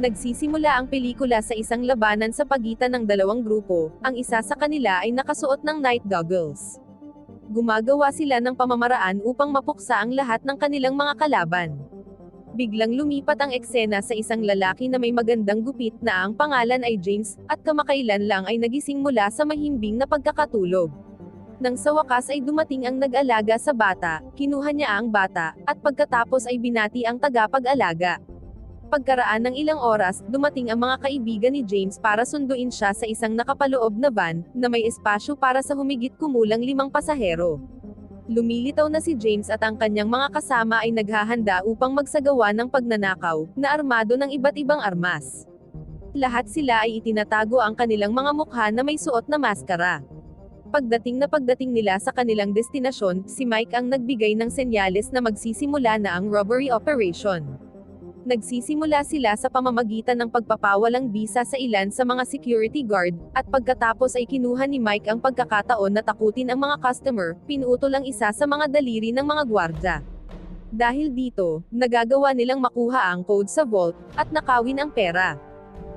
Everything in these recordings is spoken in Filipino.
Nagsisimula ang pelikula sa isang labanan sa pagitan ng dalawang grupo, ang isa sa kanila ay nakasuot ng night goggles. Gumagawa sila ng pamamaraan upang mapuksa ang lahat ng kanilang mga kalaban. Biglang lumipat ang eksena sa isang lalaki na may magandang gupit na ang pangalan ay James, at kamakailan lang ay nagising mula sa mahimbing na pagkakatulog. Nang sa wakas ay dumating ang nag-alaga sa bata, kinuha niya ang bata, at pagkatapos ay binati ang tagapag-alaga. Pagkaraan ng ilang oras, dumating ang mga kaibigan ni James para sunduin siya sa isang nakapaloob na van, na may espasyo para sa humigit kumulang limang pasahero. Lumilitaw na si James at ang kanyang mga kasama ay naghahanda upang magsagawa ng pagnanakaw, na armado ng iba't ibang armas. Lahat sila ay itinatago ang kanilang mga mukha na may suot na maskara. Pagdating na pagdating nila sa kanilang destinasyon, si Mike ang nagbigay ng senyales na magsisimula na ang robbery operation. Nagsisimula sila sa pamamagitan ng pagpapawalang bisa sa ilan sa mga security guard, at pagkatapos ay kinuha ni Mike ang pagkakataon na takutin ang mga customer, pinutol ang isa sa mga daliri ng mga gwardya. Dahil dito, nagagawa nilang makuha ang code sa vault, at nakawin ang pera.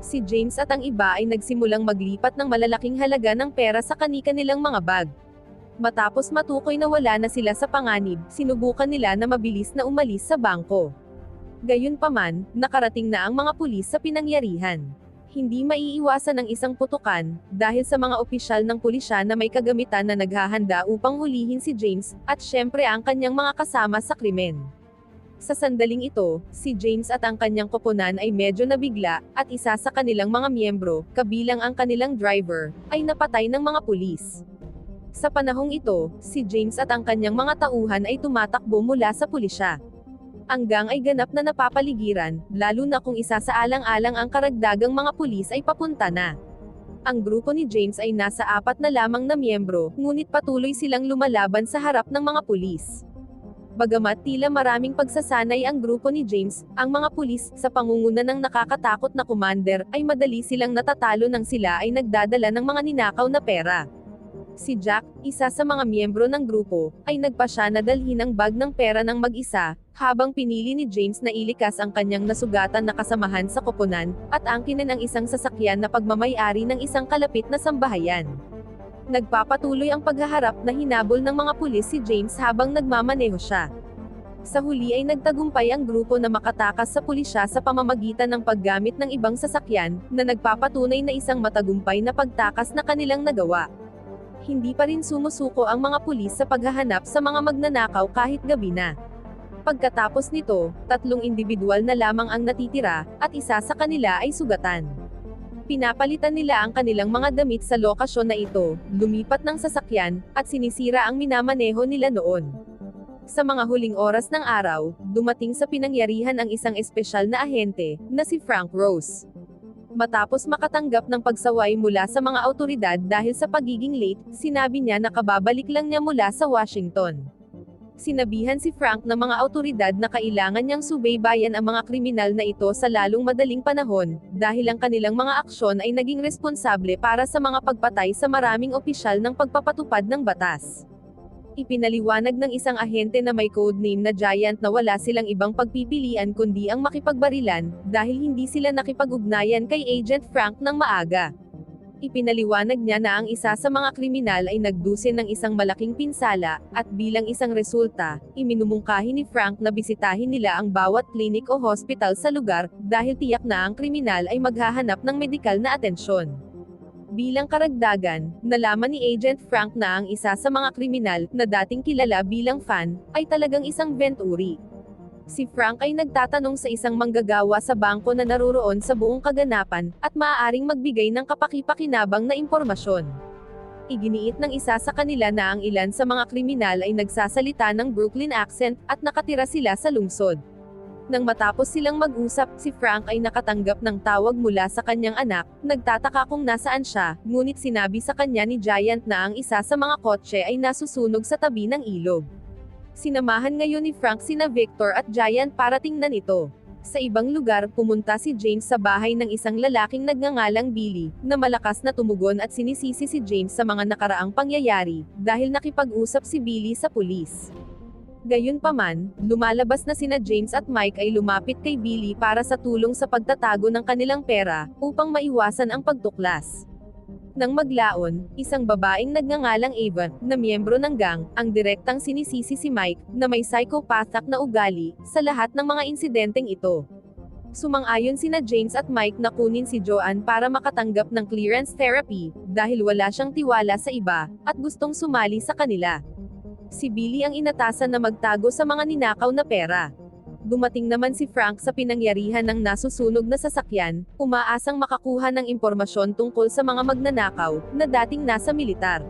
Si James at ang iba ay nagsimulang maglipat ng malalaking halaga ng pera sa kanika nilang mga bag. Matapos matukoy na wala na sila sa panganib, sinubukan nila na mabilis na umalis sa bangko. Gayunpaman, nakarating na ang mga pulis sa pinangyarihan. Hindi maiiwasan ng isang putukan, dahil sa mga opisyal ng pulisya na may kagamitan na naghahanda upang hulihin si James, at syempre ang kanyang mga kasama sa krimen. Sa sandaling ito, si James at ang kanyang koponan ay medyo nabigla, at isa sa kanilang mga miyembro, kabilang ang kanilang driver, ay napatay ng mga pulis. Sa panahong ito, si James at ang kanyang mga tauhan ay tumatakbo mula sa pulisya. Ang gang ay ganap na napapaligiran, lalo na kung isa sa alang-alang ang karagdagang mga pulis ay papunta na. Ang grupo ni James ay nasa apat na lamang na miyembro, ngunit patuloy silang lumalaban sa harap ng mga pulis. Bagamat tila maraming pagsasanay ang grupo ni James, ang mga pulis, sa pangunguna ng nakakatakot na commander, ay madali silang natatalo nang sila ay nagdadala ng mga ninakaw na pera. Si Jack, isa sa mga miyembro ng grupo, ay nagpa siya na dalhin ang bag ng pera ng mag-isa, habang pinili ni James na ilikas ang kanyang nasugatan na kasamahan sa koponan, at angkinin ang isang sasakyan na pagmamayari ng isang kalapit na sambahayan. Nagpapatuloy ang paghaharap na hinabol ng mga pulis si James habang nagmamaneho siya. Sa huli ay nagtagumpay ang grupo na makatakas sa pulisya sa pamamagitan ng paggamit ng ibang sasakyan, na nagpapatunay na isang matagumpay na pagtakas na kanilang nagawa hindi pa rin sumusuko ang mga pulis sa paghahanap sa mga magnanakaw kahit gabi na. Pagkatapos nito, tatlong individual na lamang ang natitira, at isa sa kanila ay sugatan. Pinapalitan nila ang kanilang mga damit sa lokasyon na ito, lumipat ng sasakyan, at sinisira ang minamaneho nila noon. Sa mga huling oras ng araw, dumating sa pinangyarihan ang isang espesyal na ahente, na si Frank Rose matapos makatanggap ng pagsaway mula sa mga autoridad dahil sa pagiging late, sinabi niya na kababalik lang niya mula sa Washington. Sinabihan si Frank ng mga autoridad na kailangan niyang subaybayan ang mga kriminal na ito sa lalong madaling panahon, dahil ang kanilang mga aksyon ay naging responsable para sa mga pagpatay sa maraming opisyal ng pagpapatupad ng batas. Ipinaliwanag ng isang ahente na may codename na Giant na wala silang ibang pagpipilian kundi ang makipagbarilan, dahil hindi sila nakipag-ugnayan kay Agent Frank ng maaga. Ipinaliwanag niya na ang isa sa mga kriminal ay nagdusin ng isang malaking pinsala, at bilang isang resulta, iminumungkahi ni Frank na bisitahin nila ang bawat klinik o hospital sa lugar, dahil tiyak na ang kriminal ay maghahanap ng medikal na atensyon. Bilang karagdagan, nalaman ni Agent Frank na ang isa sa mga kriminal, na dating kilala bilang fan, ay talagang isang Venturi. Si Frank ay nagtatanong sa isang manggagawa sa bangko na naroroon sa buong kaganapan, at maaaring magbigay ng kapakipakinabang na impormasyon. Iginiit ng isa sa kanila na ang ilan sa mga kriminal ay nagsasalita ng Brooklyn accent, at nakatira sila sa lungsod. Nang matapos silang mag-usap, si Frank ay nakatanggap ng tawag mula sa kanyang anak, nagtataka kung nasaan siya, ngunit sinabi sa kanya ni Giant na ang isa sa mga kotse ay nasusunog sa tabi ng ilog. Sinamahan ngayon ni Frank sina Victor at Giant para tingnan ito. Sa ibang lugar, pumunta si James sa bahay ng isang lalaking nagngangalang Billy, na malakas na tumugon at sinisisi si James sa mga nakaraang pangyayari, dahil nakipag-usap si Billy sa pulis. Gayunpaman, lumalabas na sina James at Mike ay lumapit kay Billy para sa tulong sa pagtatago ng kanilang pera, upang maiwasan ang pagtuklas. Nang maglaon, isang babaeng nagngangalang Ava, na miyembro ng gang, ang direktang sinisisi si Mike, na may psychopathic na ugali, sa lahat ng mga insidenteng ito. Sumang-ayon sina James at Mike na kunin si Joanne para makatanggap ng clearance therapy, dahil wala siyang tiwala sa iba, at gustong sumali sa kanila. Si Billy ang inatasan na magtago sa mga ninakaw na pera. Dumating naman si Frank sa pinangyarihan ng nasusunog na sasakyan, umaasang makakuha ng impormasyon tungkol sa mga magnanakaw, na dating nasa militar.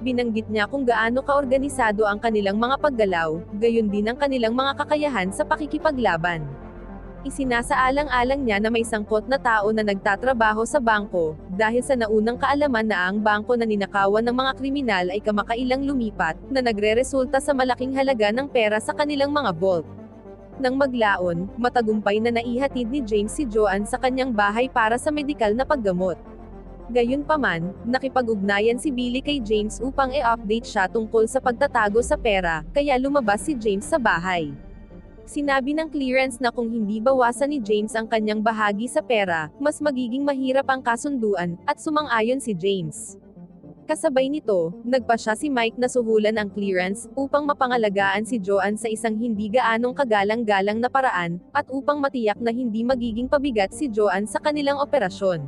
Binanggit niya kung gaano kaorganisado ang kanilang mga paggalaw, gayon din ang kanilang mga kakayahan sa pakikipaglaban. Isinasaalang-alang niya na may sangkot na tao na nagtatrabaho sa bangko, dahil sa naunang kaalaman na ang bangko na ninakawan ng mga kriminal ay kamakailang lumipat, na nagre-resulta sa malaking halaga ng pera sa kanilang mga vault. Nang maglaon, matagumpay na naihatid ni James si Joanne sa kanyang bahay para sa medikal na paggamot. Gayunpaman, nakipag-ugnayan si Billy kay James upang i-update siya tungkol sa pagtatago sa pera, kaya lumabas si James sa bahay. Sinabi ng clearance na kung hindi bawasan ni James ang kanyang bahagi sa pera, mas magiging mahirap ang kasunduan, at sumang-ayon si James. Kasabay nito, nagpa siya si Mike na suhulan ang clearance, upang mapangalagaan si Joanne sa isang hindi gaanong kagalang-galang na paraan, at upang matiyak na hindi magiging pabigat si Joanne sa kanilang operasyon.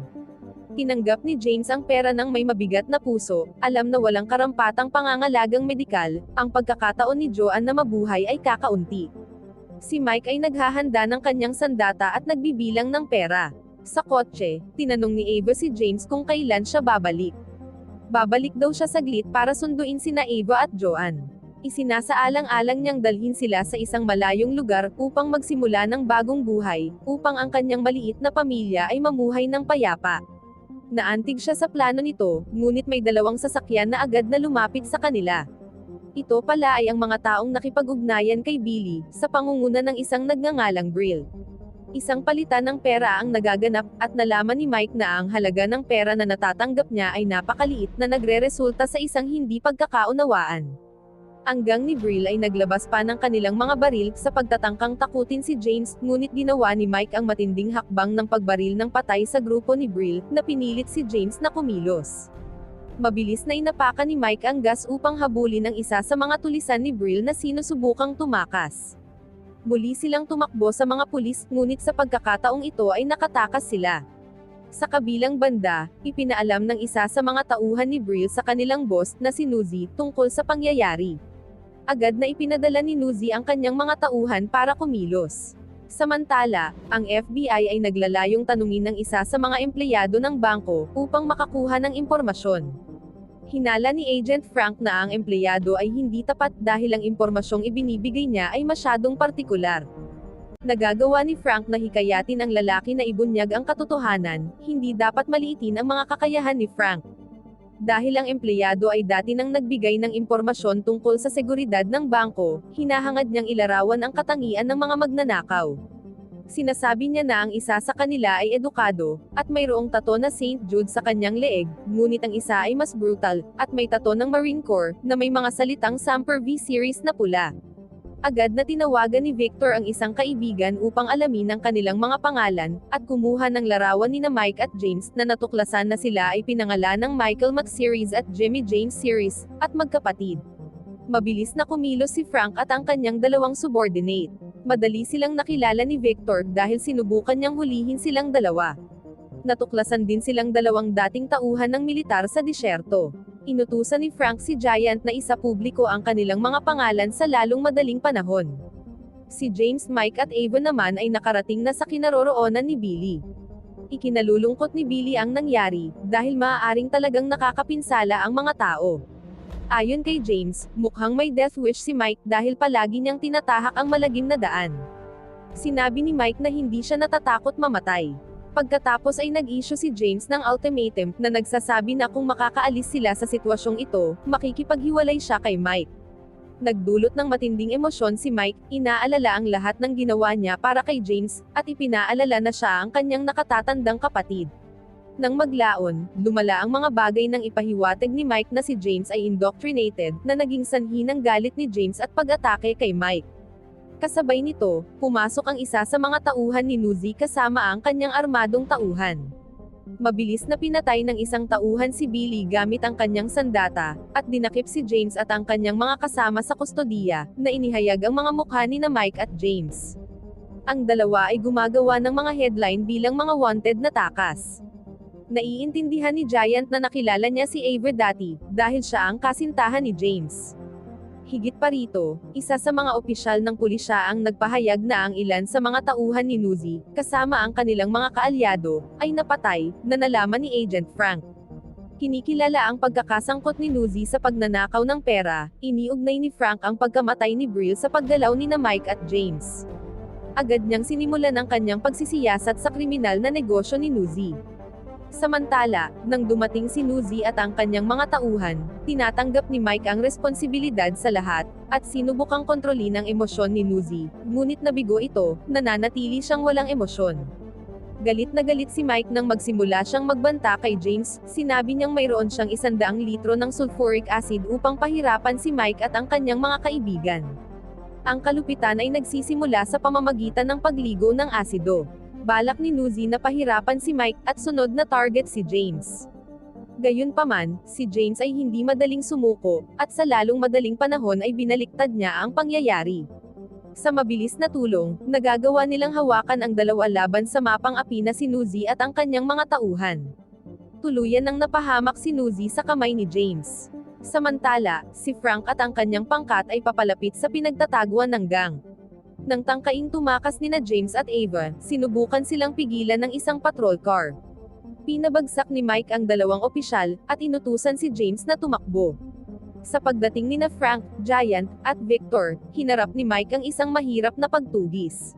Tinanggap ni James ang pera ng may mabigat na puso, alam na walang karampatang pangangalagang medikal, ang pagkakataon ni Joanne na mabuhay ay kakaunti. Si Mike ay naghahanda ng kanyang sandata at nagbibilang ng pera. Sa kotse, tinanong ni Ava si James kung kailan siya babalik. Babalik daw siya saglit para sunduin sina Ava at Joanne. Isinasaalang-alang niyang dalhin sila sa isang malayong lugar upang magsimula ng bagong buhay, upang ang kanyang maliit na pamilya ay mamuhay ng payapa. Naantig siya sa plano nito, ngunit may dalawang sasakyan na agad na lumapit sa kanila. Ito pala ay ang mga taong nakipag-ugnayan kay Billy, sa pangunguna ng isang nagngangalang Brill. Isang palitan ng pera ang nagaganap, at nalaman ni Mike na ang halaga ng pera na natatanggap niya ay napakaliit na nagre-resulta sa isang hindi pagkakaunawaan. Ang gang ni Brill ay naglabas pa ng kanilang mga baril sa pagtatangkang takutin si James, ngunit ginawa ni Mike ang matinding hakbang ng pagbaril ng patay sa grupo ni Brill, na pinilit si James na kumilos. Mabilis na inapakan ni Mike ang gas upang habulin ang isa sa mga tulisan ni Brill na sinusubukang tumakas. Muli silang tumakbo sa mga pulis, ngunit sa pagkakataong ito ay nakatakas sila. Sa kabilang banda, ipinaalam ng isa sa mga tauhan ni Brill sa kanilang boss na si Nuzi tungkol sa pangyayari. Agad na ipinadala ni Nuzi ang kanyang mga tauhan para kumilos. Samantala, ang FBI ay naglalayong tanungin ng isa sa mga empleyado ng bangko upang makakuha ng impormasyon. Hinala ni Agent Frank na ang empleyado ay hindi tapat dahil ang impormasyong ibinibigay niya ay masyadong partikular. Nagagawa ni Frank na hikayatin ang lalaki na ibunyag ang katotohanan, hindi dapat maliitin ang mga kakayahan ni Frank. Dahil ang empleyado ay dati nang nagbigay ng impormasyon tungkol sa seguridad ng bangko, hinahangad niyang ilarawan ang katangian ng mga magnanakaw. Sinasabi niya na ang isa sa kanila ay edukado, at mayroong tato na St. Jude sa kanyang leeg, ngunit ang isa ay mas brutal, at may tato ng Marine Corps, na may mga salitang Samper V series na pula. Agad na tinawagan ni Victor ang isang kaibigan upang alamin ang kanilang mga pangalan, at kumuha ng larawan ni na Mike at James na natuklasan na sila ay pinangalan ng Michael Mac Series at Jimmy James Series, at magkapatid. Mabilis na kumilos si Frank at ang kanyang dalawang subordinate. Madali silang nakilala ni Victor dahil sinubukan niyang hulihin silang dalawa. Natuklasan din silang dalawang dating tauhan ng militar sa disyerto. Inutusan ni Frank si Giant na isa publiko ang kanilang mga pangalan sa lalong madaling panahon. Si James Mike at Ava naman ay nakarating na sa kinaroroonan ni Billy. Ikinalulungkot ni Billy ang nangyari, dahil maaaring talagang nakakapinsala ang mga tao. Ayon kay James, mukhang may death wish si Mike dahil palagi niyang tinatahak ang malagim na daan. Sinabi ni Mike na hindi siya natatakot mamatay. Pagkatapos ay nag-issue si James ng ultimatum na nagsasabi na kung makakaalis sila sa sitwasyong ito, makikipaghiwalay siya kay Mike. Nagdulot ng matinding emosyon si Mike, inaalala ang lahat ng ginawa niya para kay James, at ipinaalala na siya ang kanyang nakatatandang kapatid. Nang maglaon, lumala ang mga bagay nang ipahiwatig ni Mike na si James ay indoctrinated, na naging sanhi ng galit ni James at pag-atake kay Mike. Kasabay nito, pumasok ang isa sa mga tauhan ni Nuzi kasama ang kanyang armadong tauhan. Mabilis na pinatay ng isang tauhan si Billy gamit ang kanyang sandata, at dinakip si James at ang kanyang mga kasama sa kustodiya, na inihayag ang mga mukha ni na Mike at James. Ang dalawa ay gumagawa ng mga headline bilang mga wanted na takas. Naiintindihan ni Giant na nakilala niya si Aver dati, dahil siya ang kasintahan ni James. Higit pa rito, isa sa mga opisyal ng pulisya ang nagpahayag na ang ilan sa mga tauhan ni Nuzi, kasama ang kanilang mga kaalyado, ay napatay, na nalaman ni Agent Frank. Kinikilala ang pagkakasangkot ni Nuzi sa pagnanakaw ng pera, iniugnay ni Frank ang pagkamatay ni Brill sa paggalaw ni na Mike at James. Agad niyang sinimulan ang kanyang pagsisiyasat sa kriminal na negosyo ni Nuzi. Samantala, nang dumating si Nuzi at ang kanyang mga tauhan, tinatanggap ni Mike ang responsibilidad sa lahat, at sinubukang kontrolin ang emosyon ni Nuzi, ngunit nabigo ito, nananatili siyang walang emosyon. Galit na galit si Mike nang magsimula siyang magbanta kay James, sinabi niyang mayroon siyang isandaang litro ng sulfuric acid upang pahirapan si Mike at ang kanyang mga kaibigan. Ang kalupitan ay nagsisimula sa pamamagitan ng pagligo ng asido. Balak ni Nuzi na pahirapan si Mike at sunod na target si James. Gayunpaman, si James ay hindi madaling sumuko, at sa lalong madaling panahon ay binaliktad niya ang pangyayari. Sa mabilis na tulong, nagagawa nilang hawakan ang dalawa laban sa mapang api na si Nuzi at ang kanyang mga tauhan. Tuluyan nang napahamak si Nuzi sa kamay ni James. Samantala, si Frank at ang kanyang pangkat ay papalapit sa pinagtataguan ng gang. Nang tangkaing tumakas nina James at Ava, sinubukan silang pigilan ng isang patrol car. Pinabagsak ni Mike ang dalawang opisyal, at inutusan si James na tumakbo. Sa pagdating ni na Frank, Giant, at Victor, hinarap ni Mike ang isang mahirap na pagtugis.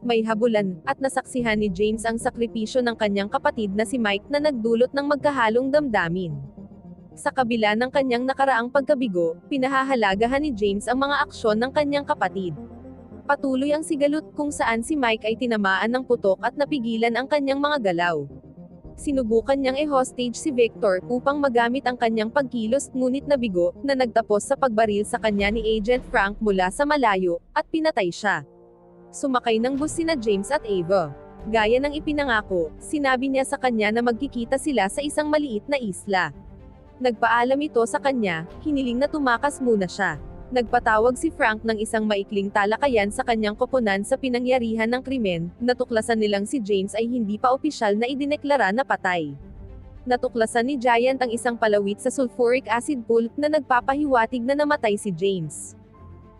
May habulan, at nasaksihan ni James ang sakripisyo ng kanyang kapatid na si Mike na nagdulot ng magkahalong damdamin. Sa kabila ng kanyang nakaraang pagkabigo, pinahahalagahan ni James ang mga aksyon ng kanyang kapatid. Patuloy ang sigalot kung saan si Mike ay tinamaan ng putok at napigilan ang kanyang mga galaw. Sinubukan niyang i-hostage si Victor upang magamit ang kanyang pagkilos ngunit nabigo, na nagtapos sa pagbaril sa kanya ni Agent Frank mula sa malayo, at pinatay siya. Sumakay ng bus sina James at Ava. Gaya ng ipinangako, sinabi niya sa kanya na magkikita sila sa isang maliit na isla. Nagpaalam ito sa kanya, hiniling na tumakas muna siya. Nagpatawag si Frank ng isang maikling talakayan sa kanyang koponan sa pinangyarihan ng krimen, natuklasan nilang si James ay hindi pa opisyal na idineklara na patay. Natuklasan ni Giant ang isang palawit sa sulfuric acid pool, na nagpapahiwatig na namatay si James.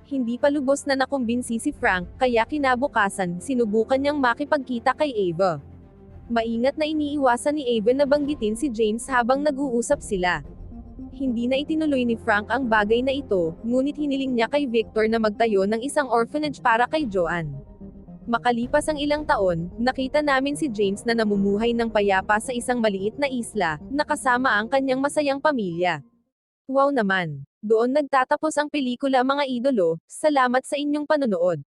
Hindi pa lubos na nakumbinsi si Frank, kaya kinabukasan, sinubukan niyang makipagkita kay Ava. Maingat na iniiwasan ni Ava na banggitin si James habang nag-uusap sila. Hindi na itinuloy ni Frank ang bagay na ito, ngunit hiniling niya kay Victor na magtayo ng isang orphanage para kay Joanne. Makalipas ang ilang taon, nakita namin si James na namumuhay ng payapa sa isang maliit na isla, nakasama ang kanyang masayang pamilya. Wow naman! Doon nagtatapos ang pelikula mga idolo, salamat sa inyong panonood.